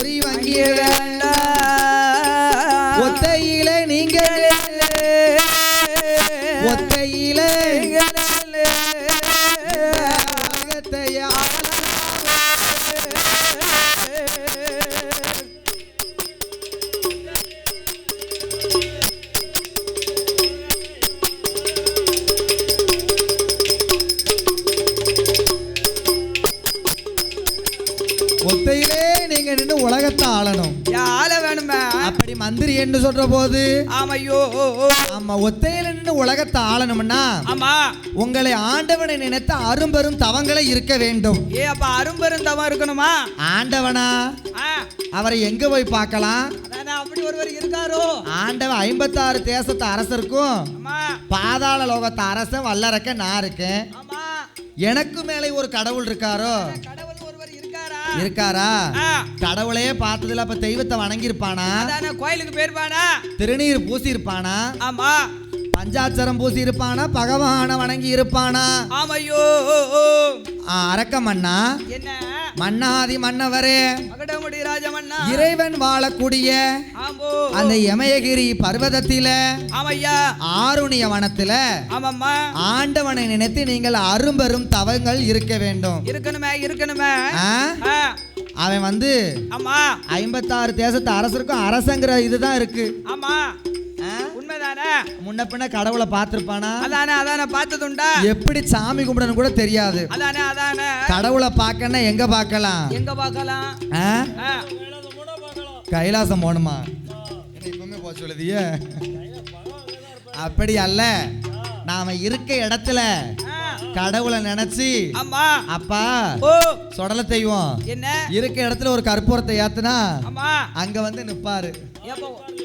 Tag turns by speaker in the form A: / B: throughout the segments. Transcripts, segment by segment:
A: குறி வங்கிய ஆமா உங்களை ஆண்டவனை நினைத்த அரும்பெரும் தவங்களை இருக்க வேண்டும்.
B: ஏ அப்ப அரும்பெருந்தவன் இருக்கணுமா?
A: ஆண்டவனா? அவரை எங்க போய் பார்க்கலாம்?
B: அப்படி ஒருவர் இருக்காரோ?
A: ஆண்டவன் ஐம்பத்தாறு தேசத்து அரசருக்கும் பாதாள லோகத்து அரசன் வல்லரக்க நான் இருக்கேன். எனக்கு மேலே ஒரு கடவுள் இருக்காரோ?
B: இருக்காரா?
A: கடவுளையே பார்த்ததுல அப்ப தெய்வத்தை வணங்கியிருப்பானா?
B: கோயிலுக்கு போயிருப்பானா?
A: திருநீர் பூசி இருப்பானா
B: ஆமா.
A: பஞ்சாட்சரம் பூசி இருப்பானா பகவான வணங்கி இருப்பானா
B: ஆமையோ
A: அரக்க மன்னா.
B: என்ன?
A: மன்னாதி மன்னவரே. இறைவன் வாழக்கூடிய அந்த யமயகிரி பர்வதத்தில ஆருணிய வனத்துல ஆண்டவனை நினைத்து நீங்கள் அரும்பெரும் தவங்கள் இருக்க வேண்டும்.
B: இருக்கணுமே இருக்கணுமே.
A: அவன் வந்து ஐம்பத்தாறு தேசத்து அரசருக்கும் அரசங்கிற இதுதான் இருக்கு.
B: ஆமா.
A: முன்ன பின்ன கடவுளை பார்த்திருப்பானா
B: அதானே அதானே பார்த்ததுண்டா.
A: எப்படி சாமி கும்பிடணும் கூட தெரியாது.
B: அதானே அதானே.
A: கடவுளை பார்க்கன்னா எங்க பார்க்கலாம்?
B: எங்க
A: கைலாசம் போகணுமா? என்ன இப்பவுமே போக சொல்லுதிய? அப்படி அல்ல நாம இருக்க இடத்துல கடவுளை நினைச்சு அப்பா
B: ஓ.
A: சொடல தெய்வம்.
B: என்ன?
A: இருக்க இடத்துல ஒரு கற்பூரத்தை ஏத்துனா
B: ஆமா.
A: அங்க வந்து நிப்பாரு.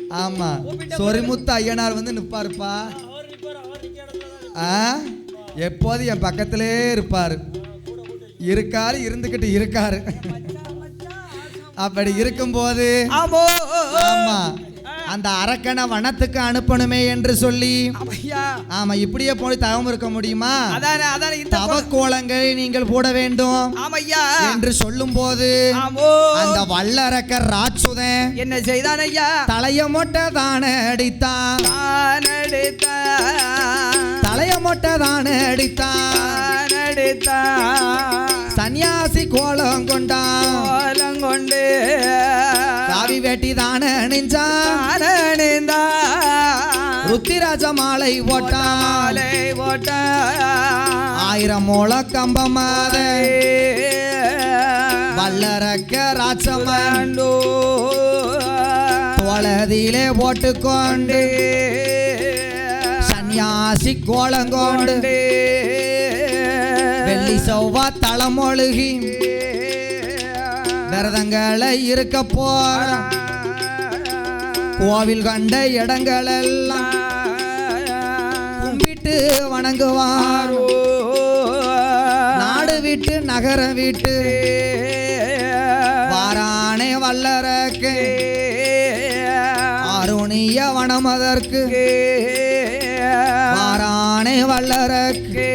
A: ஆமா. சொரிமுத்து ஐயனார் வந்து நிப்பாருப்பா. ஆ? எப்போது என் பக்கத்திலே இருப்பாரு. இருக்காரு இருந்துகிட்டு இருக்காரு. அப்படி இருக்கும்போது
B: ஆமா.
A: அந்த அரக்கனை வனத்துக்கு அனுப்பணுமே என்று சொல்லி. ஆமா இப்படியே போய் தவம் இருக்க முடியுமா?
B: அதானே அதானே இந்த
A: தவ கோலங்களை நீங்கள் போட வேண்டும் என்று சொல்லும் போது அந்த வல்லரக்கர் ராட்சுதன்
B: என்ன செய்தான் ஐயா
A: தலைய மொட்டை தானே அடித்தான்.
B: தான் எடுத்தான்
A: தலைய மொட்டை தானே அடித்தான்.
B: தான் எடுத்தான்
A: சன்னியாசி கோலம் கொண்டான்.
B: கோலங்கொண்டு
A: காவி வேட்டி தானே அணிஞ்சான் ருத்திராஜ மாலை போட்டான்
B: மாலை போட்டான்
A: ஆயிரம் மூல கம்பமாத வல்லரக்க ராட்சமன் தோளதிலே போட்டுக்கொண்டு சன்னியாசி கோலங்கொண்டு வெள்ளி செவ்வா தளமொழுகி விரதங்களை இருக்க போற கோவில் கண்ட இடங்களெல்லாம் கும்பிட்டு வணங்குவார். நாடு விட்டு நகரம் விட்டு. வாரானே வல்லரக்கு. ஆருணிய வனமதற்கு வாரானே வல்லரக்கு.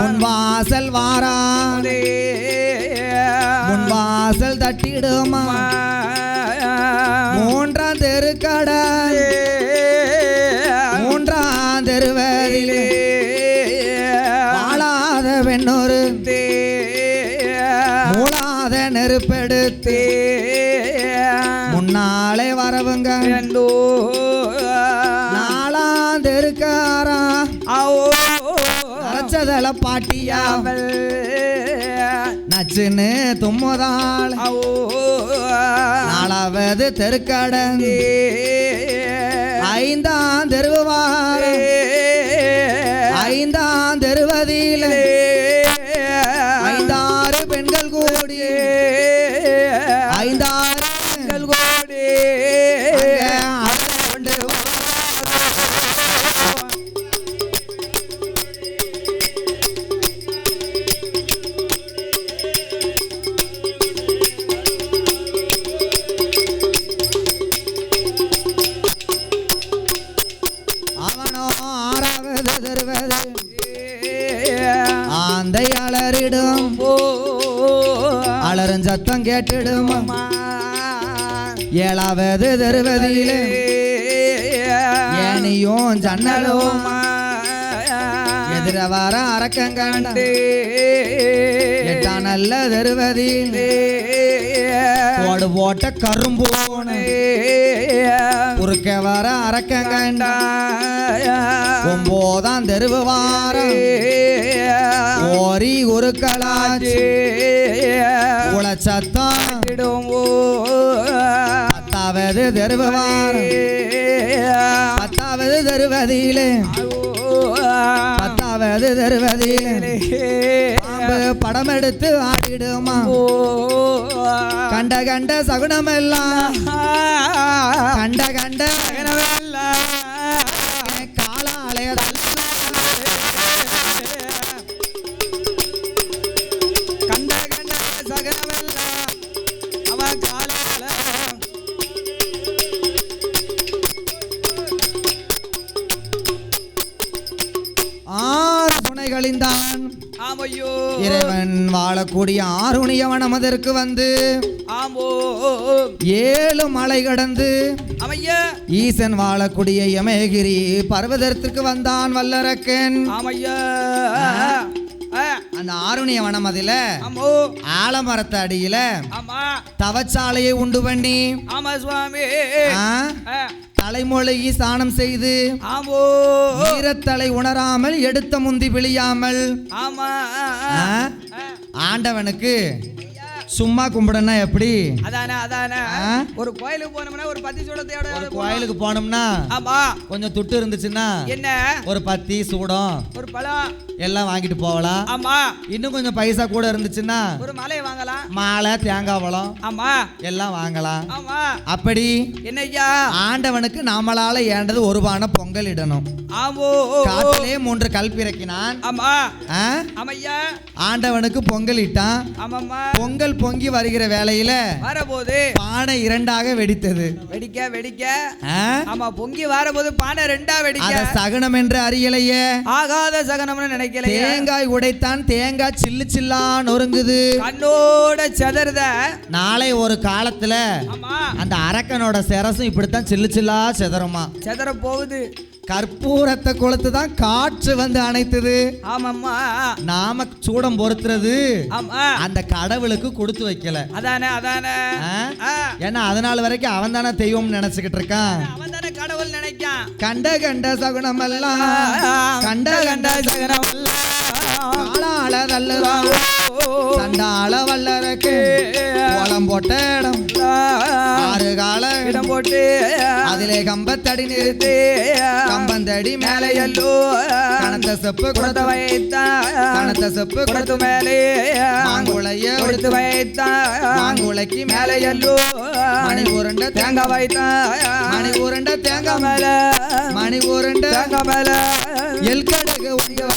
A: முன்வாசல் வாரா. முன்வாசல் தட்டிடுமா. அரைச்சதல பாட்டியா? நச்சுன்னு தும்முதாள். நாலாவது தெருக்கடன். ஐந்தாம் தெருவார ஐந்தாம் தெருவதில் ஐந்தாறு பெண்கள் கூடி. ஐந்தாறு ஏனியும் ஜன்னலும்
B: அம்மா.
A: எதிர வர அரக்கங்கண்ட. எட்டாம் நல்ல தருவதில் கோடு போட்ட கரும்பு குறுக்க வர அரக்கங்கண்ட. ஒம்போதாம் தெருவு வாரம். ஓரி உருக்கலாச்சு உளச்சத்தம். பத்தாவது தெருவு பத்தாவது தருவதிலே பத்தாவது தருவதிலே படம் எடுத்து ஆடிடுமா? கண்ட கண்ட சகுனமெல்லாம். கண்ட கண்ட சகுனமெல்லாம். காலாலய
B: கண்ட கண்ட சகலமெல்லாம் அவன்
A: கால
B: ஆமையோ.
A: இறைவன் வாழக்கூடிய ஆறுணியவன் அதற்கு வந்து
B: ஆமோ
A: ஏழு மலை கடந்து
B: அமையா
A: ஈசன் வாழக்கூடிய யமகிரி பர்வதத்திற்கு வந்தான் வல்லரக்கன்.
B: ஆமையா. ஆ,
A: அந்த ஆருணிய வனம் அதில ஆலமரத்து அடியில தவச்சாலையை உண்டு பண்ணி
B: ஆமா சுவாமி.
A: தலைமொழிகி ஸ்நானம் செய்து
B: ஆமோ.
A: ஈரத்தலை உணராமல் எடுத்த முந்தி விழியாமல்
B: ஆமா.
A: ஆண்டவனுக்கு சும்மா கும்பிடனா எப்படி?
B: அதானே அதானே? ஒரு கோயிலுக்கு போனோம்னா ஒரு பத்தி
A: ஒரு
B: சூடத்தையோட
A: கோயிலுக்கு போனோம்னா
B: ஆமா.
A: கொஞ்சம் துட்டு இருந்துச்சுன்னா
B: என்ன?
A: ஒரு பத்தி சூடம்.
B: ஒரு பழம்.
A: எல்லாம் வாங்கிட்டு போகலாம்.
B: ஆமா.
A: இன்னும் கொஞ்சம் பைசா கூட இருந்துச்சுன்னா
B: ஒரு மலையை வாங்கலாம்.
A: மாலை தேங்காய் பழம்
B: ஆமா.
A: எல்லாம் வாங்கலாம்.
B: ஆமா.
A: அப்படி
B: என்னய்யா
A: ஆண்டவனுக்கு நாமளால ஏண்டது ஒரு பானை பொங்கல் இடணும்.
B: ஆமோ.
A: காட்டிலே மூன்று கல் பிறக்கினான்.
B: ஆமா? ஆமையா?
A: ஆண்டவனுக்கு பொங்கல் இட்டான்.
B: ஆமாம்மா.
A: பொங்கல் பொங்கி வருகிற வேளையில
B: வரபோது.
A: பானை இரண்டாக வெடித்தது.
B: வெடிக்க வெடிக்க? ஆமா பொங்கி வரபோது பானை ரெண்டா வெடிக்க.
A: சகனம் என்று அறியலையே.
B: ஆகாத சகனம்னு நினைக்கலையே.
A: தேங்காய் உடைத்தான் தேங்காய் சில்லு சில்லா நொறுங்குது.
B: கண்ணோட செதறுத.
A: நாளை ஒரு காலத்துல அந்த அரக்கனோட சிரசும் இப்படித்தான் சில்லு சில்லா செதறுமா?
B: செதற போகுது
A: கற்பூரத்தை கொளுத்து தான் காற்று வந்து அணைத்தது.
B: ஆமாம்மா.
A: நாம சூடம் பொறுத்துறது.
B: ஆமா.
A: அந்த கடவுளுக்கு கொடுத்து வைக்கல.
B: அதானே அதானே.
A: ஏன்னா அதனால வரைக்கும் அவன் தானே தெய்வம் நினைச்சுக்கிட்டு இருக்கான்.
B: அவன் தானே கடவுள் நினைக்கான்.
A: கண்ட கண்ட சகுனம் எல்லாம் கண்ட கண்ட சகுனம் காலால தள்ளுறான் சண்டாள வல்லரக்கு கோலம் போட்ட இடம். ஆறு கால
B: இடம் போட்டு
A: அதிலே கம்பத்தடி நிறுத்தி கம்பந்தடி மேலே எல்லோ. கணத்த செப்பு
B: கொடுத்து வைத்தா
A: கணத்த செப்பு
B: கொடுத்து மேலே.
A: மாங்குளைய
B: கொடுத்து வைத்தா
A: மாங்குளைக்கு மேலே
B: எல்லோ.
A: மணி உருண்ட
B: தேங்காய் வைத்தா
A: மணி உருண்ட தேங்காய் மேல. மணி உருண்ட
B: தேங்காய் மேல.
A: எல் கடுகு உண்டு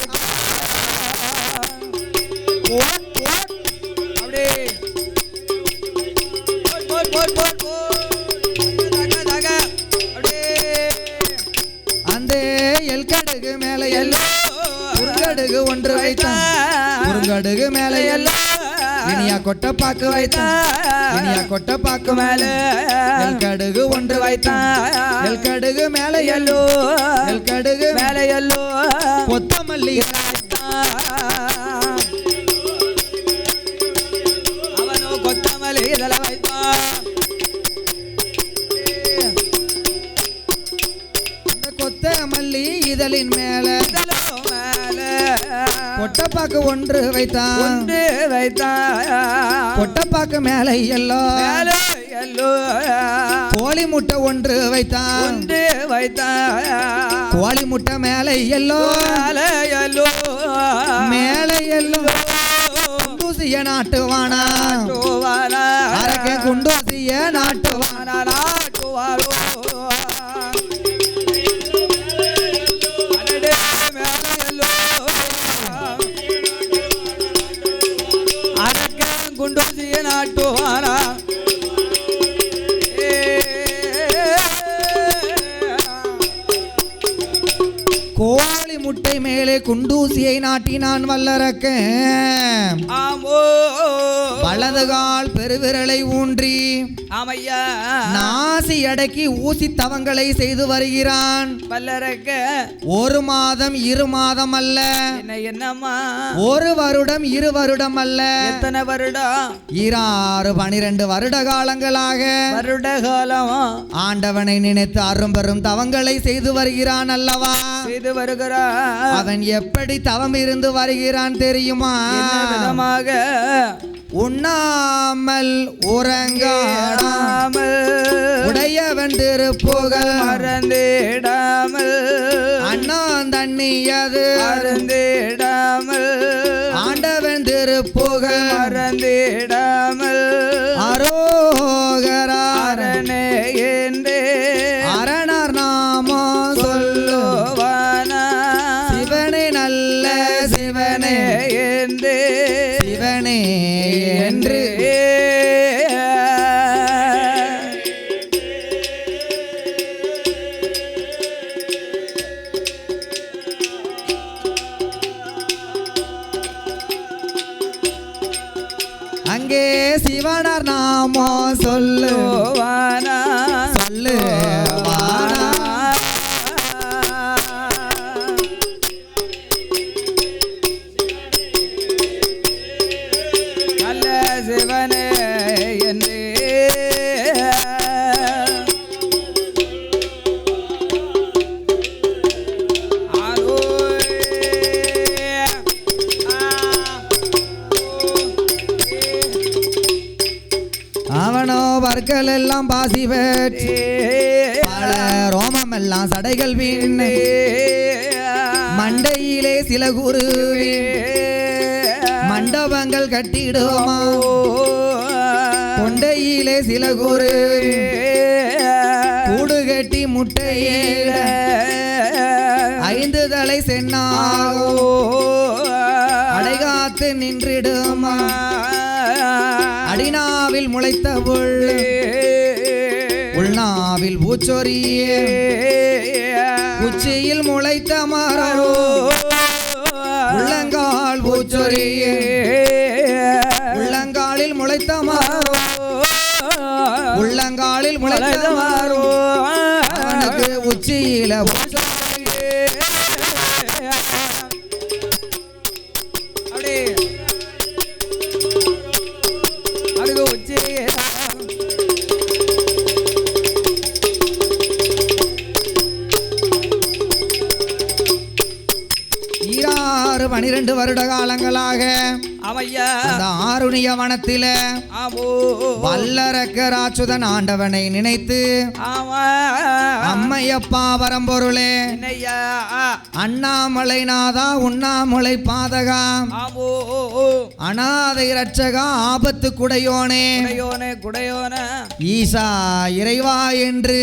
A: பாக்கு ஒன்று வைத்தான். குறுங்கடுகு மேலே எல்லாம் இனியா கொட்ட பாக்கு வைத்தான். இனியா கொட்ட பாக்கு மேலே கடுகு ஒன்று வைத்தான். நெல் கடுகு மேலே எல்லோ நெல் கடுகு
B: மேலே எல்லோ
A: கொத்தமல்லி
B: அவனோ கொத்தமல்லி இதழ வைத்தான்.
A: அந்த கொத்தமல்லி இதழின் மேலே கொட்டப்பாக்கு ஒன்று வைத்தான்.
B: ஒன்று வைத்தான்.
A: கொட்டப்பாக்கு மேலே எல்லோ.
B: எல்லோ.
A: கோழி முட்டை ஒன்று வைத்தான்.
B: ஒன்று வைத்தான்.
A: கோழி முட்டை மேலே எல்லோ.
B: எல்லோ.
A: மேலே எல்லோ. குண்டூசிய நாட்டுவானா. அரக்க குண்டூசிய நாட்டுவான்.
B: நாட்டுவாரோ. குண்டூசிய நாட்டுவாரா.
A: குண்டூசியை நாட்டினான் வல்லரக்க
B: ஆமோ.
A: வலது கால் பெருவிரலை ஊன்றி
B: ஆமையா.
A: நாசி அடக்கி ஊசி தவங்களை செய்து வருகிறான்.
B: பல்லரக்க
A: ஒரு மாதம் இரு மாதம் அல்ல.
B: என்ன என்னம்மா?
A: ஒரு வருடம் இரு வருடம் அல்ல.
B: எத்தனை வருடம்?
A: ஈராறு பனிரெண்டு வருட காலங்களாக.
B: வருட காலம்.
A: ஆண்டவனை நினைத்து அரும்பெரும் தவங்களை செய்து வருகிறான் அல்லவா?
B: செய்து வருகிறா
A: அவன் எப்படி தவம் இருந்து வருகிறான் தெரியுமா?
B: விதமாக?
A: உண்ணாமல் உறங்காடாம்
B: ஆமல்
A: உடையவன் திருப்புகழ்.
B: மறந்திடாமல்
A: அண்ணான் தண்ணியது
B: மறந்திடாமல்
A: சிவனர் நாமோ சொல்லுவார் பாசி பெற்று பல ரோமம் எல்லாம் சடைகள் வீண். மண்டையிலே சில குருவி மண்டபங்கள் கட்டிடுமா கொண்டையிலே சில குருவி கூடு கட்டி முட்டையில ஐந்து தலை சென்னாகும். அடைகாத்து நின்றிடுமா? அடிநாவில் முளைத்த புல். மாவில் பூச்சொரியே. உச்சியில் முளைத்த மரோ. உள்ளங்கால் பூச்சொரியே. உள்ளங்காலில் முளைத்த மரோ. உள்ளங்காலில் முளைத்த மரோ. அவனுக்கு உச்சியில பூச்சொரியே.
B: அப்படியே. அதுக்கு
A: பனிரெண்டு வருட காலங்களாக ஆருணிய வனத்தில
B: ஆமோ.
A: வல்லரக்கராச்சுதன் ஆண்டவனை நினைத்து அம்மையப்பா வரம்பொருளே அண்ணாமலை நாதா உண்ணாமலை பாதகா அனாதை ரட்சகா ஆபத்து குடையோனே.
B: குடையோனே குடையோன.
A: ஈசா இறைவா என்று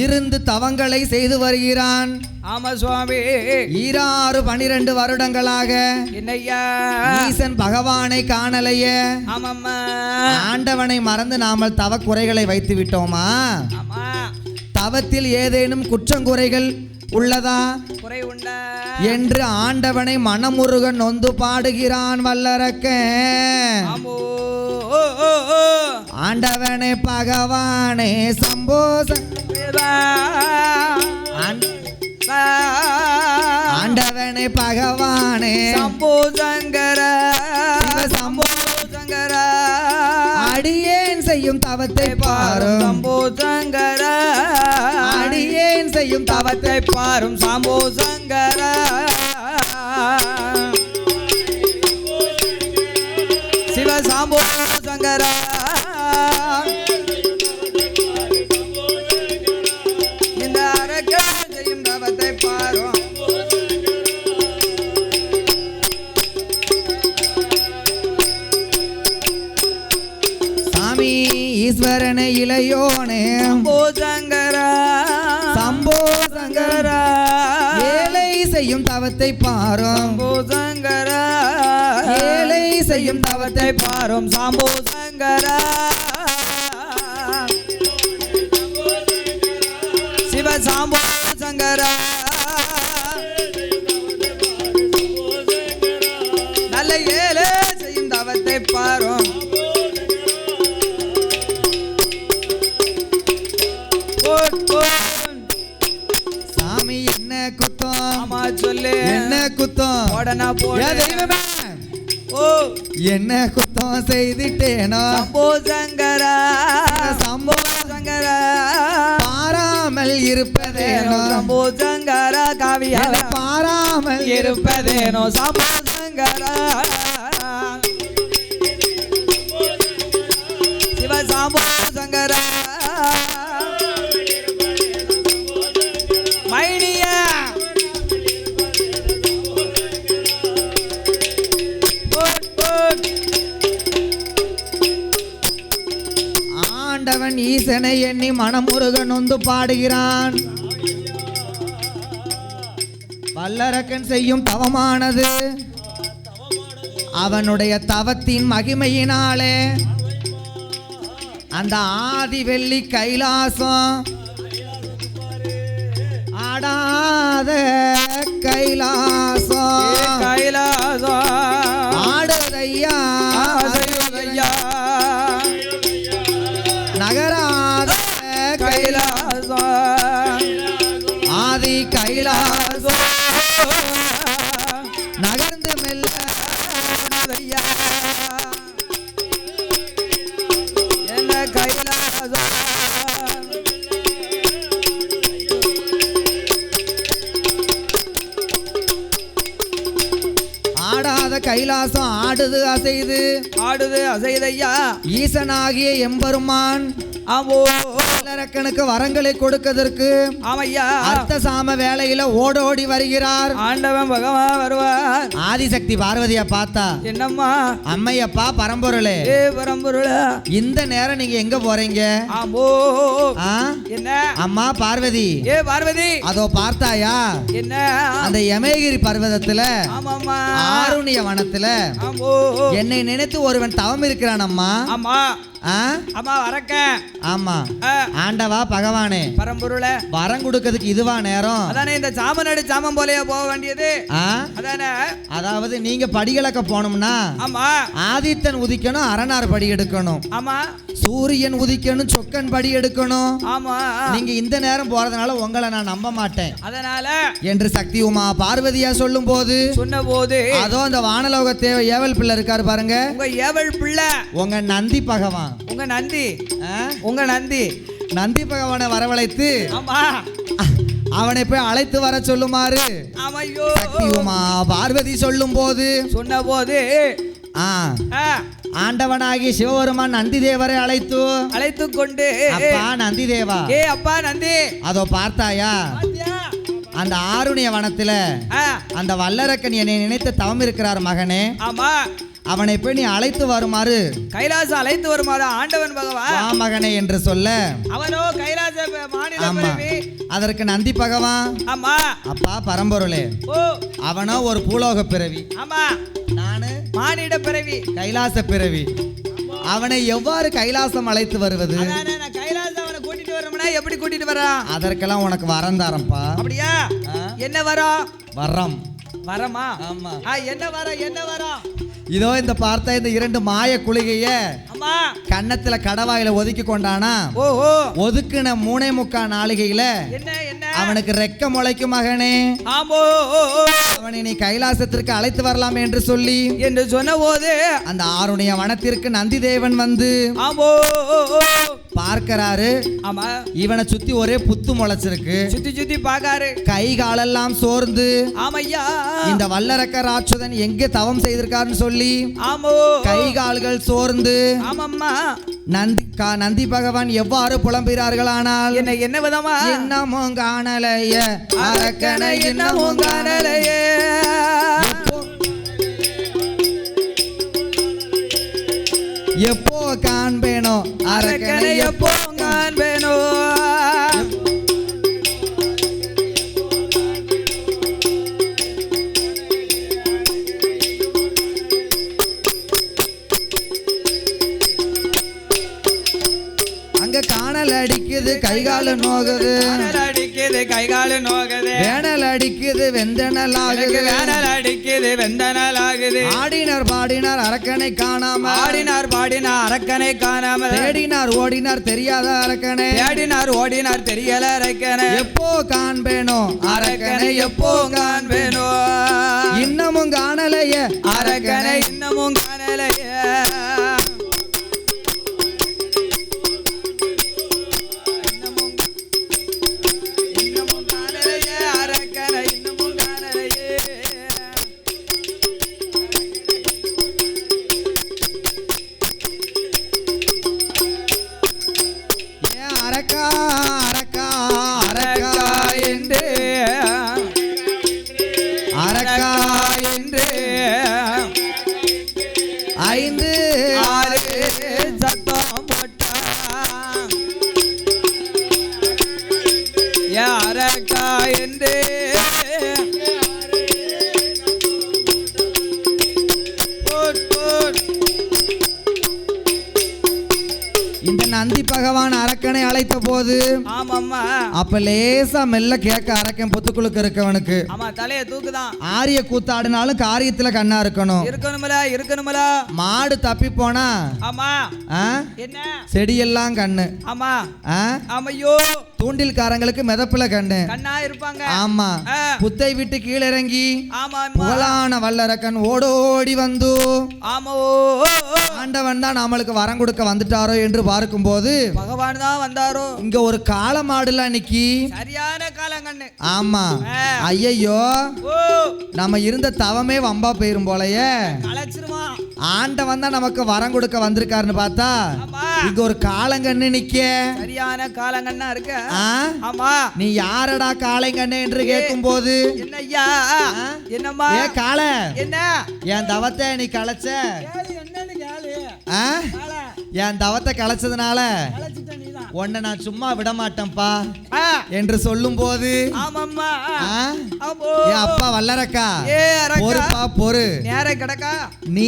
A: இருந்து தவங்களை செய்து வருகிறான்.
B: ஆமா சுவாமி.
A: ஈராறு பனிரெண்டு வருடங்களாக
B: என்னையா?
A: ஈசன் பகவானை காணலைய.
B: ஆமாம்மா.
A: ஆண்டவனை மறந்து நாமல் தவ குறைகளை வைத்து விட்டோமா தவத்தில் ஏதேனும் குற்றங்குறைகள் உள்ளதா?
B: குறை உண்டா
A: என்று ஆண்டவனை மனமுருக நொந்து பாடுகிறான் வல்லரக்க. ஆண்டவனே பகவானே சம்போச ஆண்- ஆண்டவனே பகவானே.
B: சம்போ
A: அடியேன் செய்யும் தவத்தை பாரும்.
B: சம்போ சங்கர.
A: அடியேன் செய்யும் தவத்தை
B: பாரும். சம்போ சங்கர. சிவ சாம்போ சங்கர.
A: ஈஸ்வரன இளையோனே.
B: சம்போ சங்கரா
A: சம்போ சங்கரா ஏழை செய்யும் தவத்தை பாரும்.
B: சம்போ சங்கரா
A: ஏழை செய்யும் தவத்தை
B: பாரும். சம்போ சங்கரா சிவ சாம்போ சங்கரா நல்ல ஏழை செய்யும் தவத்தை பாரோம்.
A: ஏன்
B: போனேன்
A: தெய்வமே?
B: ஓ.
A: என்ன குத்தம் செய்துட்டேனோ?
B: சம்போ சங்கரா.
A: சம்போ
B: சங்கரா.
A: பாராமல் இருப்பதேனோ?
B: சம்போ சங்கரா காவியா
A: என்னை பாராமல்
B: இருப்பதேனோ? சம்போ சங்கரா.
A: ஆண்டவன் ஈசனை எண்ணி மனமுருகன் நொந்து பாடுகிறான். வல்லரக்கன் செய்யும் தவமானது அவனுடைய தவத்தின் மகிமையினாலே. அந்த ஆதி வெள்ளி கைலாசம் ஆடாத கைலாசம்.
B: கைலாசம்.
A: ஆடுதையா. கைலாசம் ஆடுது அசைது
B: ஆடுது அசைதையா
A: ஈசனாகிய எம்பெருமான்
B: ஆமோ
A: பல்லரக்கனுக்கு வரங்களை கொடுக்கதற்கு
B: ஆமையா.
A: அர்த்த சாம வேளையில ஓடோடி வருகிறார்.
B: ஆண்டவன் பகவான் வருவார்.
A: ஆதிசக்தி பார்வதிய பார்த்தா
B: என்னம்மா?
A: அம்மையப்பா பரம்பொருளே.
B: ஏ பரம்பொருள.
A: இந்த நேரம் நீங்க எங்க போறீங்க?
B: ஆமோ? என்ன?
A: அம்மா பார்வதி.
B: ஏ பார்வதி.
A: அதோ பார்த்தாயா?
B: என்ன?
A: அந்த யமேகிரி பர்வதத்துல ஆருணிய வனத்துல என்னை நினைத்து ஒருவன் தவம் இருக்கிறான் அம்மா
B: ஆமா.
A: ஆ?
B: ஆமா வரக்க.
A: ஆமா. ஆண்டவா பகவானே.
B: பரம்பொருள.
A: வரம் கொடுக்கறதுக்கு இதுவா நேரம்?
B: அதானே இந்த சாமநாடு சாமம் போலயே போக வேண்டியது? அதானே.
A: அதாவது நீங்க படிகளக்க போனோம்னா
B: ஆமா.
A: ஆதித்தன் உதிக்கணும் அரணார் படி எடுக்கணும்.
B: ஆமா.
A: சூரியன் உதிக்கணும் சொக்கன் படி எடுக்கணும்.
B: ஆமா.
A: நீங்க இந்த நேரம் போறதுனால உங்களை நான் நம்ப மாட்டேன்.
B: அதனால
A: என்று சக்தி உமா பார்வதியா சொல்லும் போது
B: சொன்ன போது
A: அதோ அந்த வானலோக தேவ ஏவல் பிள்ளை இருக்காரு பாருங்க.
B: உங்க ஏவல் பிள்ளை.
A: உங்க நந்தி பகவான்.
B: உங்க நந்தி? உங்க நந்தி.
A: நந்தி பகவானை வரவழைத்து
B: ஆமா.
A: அவனை போய் அழைத்து வர சொல்லுமாறு.
B: ஆமையோ.
A: சக்தி உமா பார்வதி சொல்லும் போது
B: சொன்ன போது
A: ஆ.
B: ஆ,
A: ஆண்டவனாகிய சிவபெருமான் நந்தி தேவரை அழைத்து.
B: அழைத்து கொண்டு.
A: அப்பா நந்தி தேவா
B: ஏ அப்பா நந்தி.
A: அதோ பார்த்தாயா? அந்த ஆருணிய வனத்துல அந்த வல்லரக்கன் என்னை நினைத்து தவம் இருக்கிறார் மகனே.
B: ஆமா.
A: அவனை போய் நீ அழைத்து வருமாறு.
B: கைலாசம் அழைத்து வருமாறு ஆண்டவன் பகவான்.
A: வா மகனே என்று சொல்ல.
B: அவனோ கைலாச
A: ஆமா.
B: பிறவி
A: அதற்கு நந்தி பகவான்.
B: ஆமா.
A: அப்பா பரம்பொருளே. அவனோ ஒரு பூலோக பிறவி.
B: ஆமா.
A: நானு
B: மானிட பிறவி.
A: கைலாச பிறவி. அவனை எவ்வாறு கைலாசம் அழைத்து வருவது?
B: எப்படி கூட்டிட்டு வரான்
A: அதற்கெல்லாம் உனக்கு வரம் தாரம்பா
B: அப்படியா? என்ன வரோம்?
A: வரம்.
B: வரமா?
A: ஆமா.
B: ஆ என்ன வரம்? என்ன வரம்?
A: இதோ இந்த பார்த்த இந்த இரண்டு மாய குளிகைய
B: அம்மா
A: கன்னத்துல கடவாயில ஒதுக்கி கொண்டானா
B: ஓ ஓ
A: ஒதுக்குன மூணே முக்கா நாளிகையில
B: என்ன என்ன?
A: அவனுக்கு ரெக்க முளைக்கும் மகனே.
B: ஆமோ.
A: அவனை நீ கைலாசத்திற்கு அழைத்து வரலாம் என்று சொல்லி
B: என்று சொன்ன போது
A: அந்த ஆருடைய வனத்திற்கு நந்தி தேவன் வந்து
B: ஆமோ.
A: பார்க்கறாரு.
B: ஆமா.
A: இவனை சுத்தி ஒரே புத்து முளைச்சிருக்கு.
B: சுத்தி சுத்தி பாக்காரு
A: கை காலெல்லாம் சோர்ந்து
B: ஆமையா.
A: இந்த வல்லரக்க ராட்சதன் எங்கே தவம் செய்திருக்காருன்னு சொல்லி
B: ஆமோ.
A: கை கால்கள் சோர்ந்து
B: ஆமாம்மா.
A: நந்தி கா- நந்தி பகவான் எவ்வாறு புலம்புகிறார்களானால்?
B: என்ன என்ன விதமா?
A: இன்னமும் காணலைய.
B: அரக்கனை என்னமும் காணலையே.
A: எப்போ காண்பேனோ?
B: அரக்கனை எப்போ காண்பேனோ?
A: கைகால நோகுது.
B: அடிக்குது கைகாலு நோகுது.
A: வேனல் அடிக்குது வெந்தனல் ஆகுது.
B: வேனல் அடிக்குது வெந்தனல் ஆகுது.
A: ஆடினார் பாடினார் அரக்கனை காணாம
B: ஆடினார் பாடினார் அரக்கனை காணாமல்.
A: தேடினார் ஓடினார் தெரியாத அரக்கனை.
B: தேடினார் ஓடினார் தெரியல அரக்கனை.
A: எப்போ காண்பேனோ?
B: அரக்கனை எப்போ காண்பேனோ?
A: இன்னமும் காணலையே.
B: அரக்கனை இன்னமும் காணலையே.
A: நந்தி பகவான் அரக்கனை அழைத்த போது அப்ப லேசா மெல்ல கேட்க அரக்கன் பொத்துக்குழுக்கு இருக்கவனுக்கு.
B: ஆமா தலைய தூக்குதான்.
A: ஆரிய கூத்தாடினாலும் காரியத்துல கண்ணா இருக்கணும்.
B: இருக்கணுமல இருக்கணுமல
A: மாடு தப்பி போனா
B: ஆமா? என்ன?
A: செடியெல்லாம் கண்ணு.
B: ஆமா.
A: ஆ?
B: ஆமையோ.
A: தூண்டில்காரங்களுக்கு மிதப்புல கண்ணு.
B: கண்ணா இருப்பாங்க.
A: ஆமா. புத்தை விட்டு கீழே இறங்கி
B: ஆமா ஆமா.
A: புகழான வல்லரக்கன் ஓடோடி வந்து.
B: ஆமா
A: ஆண்டவன் தான் நம்மளுக்கு வரம் கொடுக்க வந்துட்டாரோ என்று பார்க்கும்போது
B: பகவான் தான் வந்தாரோ?
A: இங்க ஒரு காளை மாடுல அன்னைக்கு
B: சரியான காலங்கண்ணு
A: ஆமா. ஐயையோ. நம்ம இருந்த தவமே வம்பா போயிரும் போலயே. ஆண்டவன் தான் நமக்கு வரம் கொடுக்க வந்திருக்காருன்னு பார்த்தா இங்க ஒரு காலங்கண்ணு நிக்க
B: சரியான காலங்கண்ணா இருக்க? ஆமா.
A: நீ யாரடா காளைங்கண்ணு என்று கேட்கும் போது
B: என்ன ஐயா என்னம்மா?
A: ஏ காளை
B: என்ன?
A: என் தவத்தை நீ களைச்ச? என் தவத்தை களைச்சதுனால உன்னை நான் சும்மா விட மாட்டேன்ப்பா என்று சொல்லும் போது என் அப்பா. வல்லரக்கா. பொறுப்பா பொறு.
B: நேரம் கிடக்கா.
A: நீ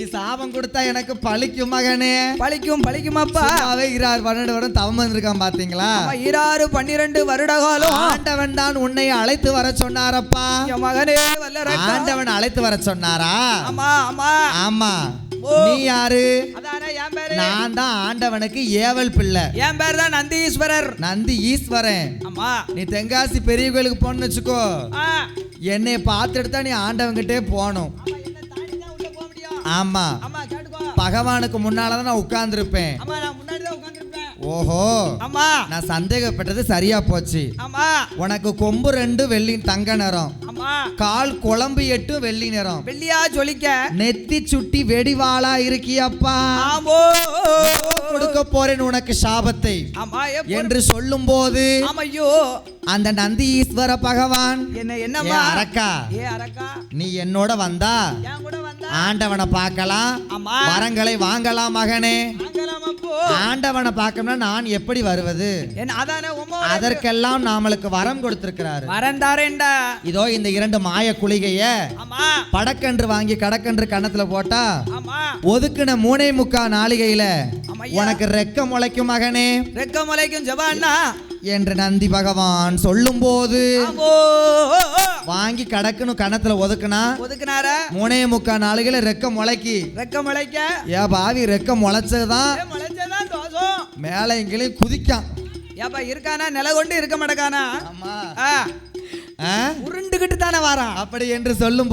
A: நீ சாபம் கொடுத்தா எனக்கு பழிக்கும் மகனே.
B: பழிக்கும் பழிக்குமாப்பா.
A: சும்மாவே இராறு பன்னெண்டு வருடம் தவம் வந்திருக்கான் பாத்தீங்களா?
B: ஈராறு பன்னிரண்டு வருட காலம்
A: ஆண்டவன் தான் உன்னை அழைத்து வர சொன்னாரப்பா.
B: மகனே
A: ஆண்டவன் அழைத்து வர சொன்னாரா?
B: ஆமா ஆமா.
A: ஆமா. நீ யாரு? நான் தான் ஆண்டவனுக்கு ஏவல் பிள்ளை.
B: என் பேர் தான் நந்தீஸ்வரர்.
A: நந்தி ஈஸ்வரன்.
B: ஆமா.
A: நீ தென்காசி பெரிய கோயிலுக்கு போன்னு வச்சுக்கோ. என்னை பார்த்துட்டு தான் நீ ஆண்டவன்கிட்டே போகணும்.
B: ஆமா.
A: பகவானுக்கு முன்னால தான் நான் உட்கார்ந்துருப்பேன். ஓஹோ.
B: ஆமா
A: நான் சந்தேகப்பட்டது சரியா போச்சு.
B: ஆமா
A: உனக்கு கொம்பு ரெண்டு வெள்ளி தங்க நிறம். கால் குழம்பு எட்டு வெள்ளி நிறம்.
B: வெள்ளியா ஜொலிக்க.
A: நெத்தி சுட்டி வெடிவாளா இருக்கியப்பா? கொடுக்க போறேன் உனக்கு சாபத்தை. என்று சொல்லும் போது அந்த நந்தி ஈஸ்வர பகவான்
B: என்ன
A: ஏ
B: என்னம்மா
A: அரக்கா. நீ என்னோட வந்தா? ஆண்டவனை பார்க்கலாம். வரங்களை வாங்கலாம் மகனே. ஆண்டவனை பார்க்கணும்னா நான் எப்படி வருவது? அதற்கெல்லாம் நாமளுக்கு வரம் கொடுத்திருக்கிறாரு.
B: வரந்தாரேண்டா
A: இதோ இந்த இரண்டு மாய குளிகைய படக்கன்று வாங்கி கடக்கன்று கன்னத்துல போட்டா ஒதுக்குன மூணே முக்கா நாளிகையில. உனக்கு ரெக்க முளைக்கும் மகனே.
B: ரெக்க முளைக்கும் ஜபான்னா
A: என்று நந்தி பகவான் சொல்லும் போது வாங்கி கடக்குன்னு கணத்துல ஒதுக்குனா
B: ஒதுக்குனாரா?
A: மூணே முக்கா நாளிகையில ரெக்க முளைக்கி.
B: ரெக்க முளைக்க?
A: ஏ பாவி ரெக்க முளைச்சதுதான். மேலே எங்கேயும் குதிக்கான்.
B: ஏப்பா இருக்கானா? நில கொண்டு இருக்க மாட்டேக்கானா?
A: ஆமா?
B: உருண்டுகிட்டு தானே வாரான்.
A: அப்படி என்று சொல்லும்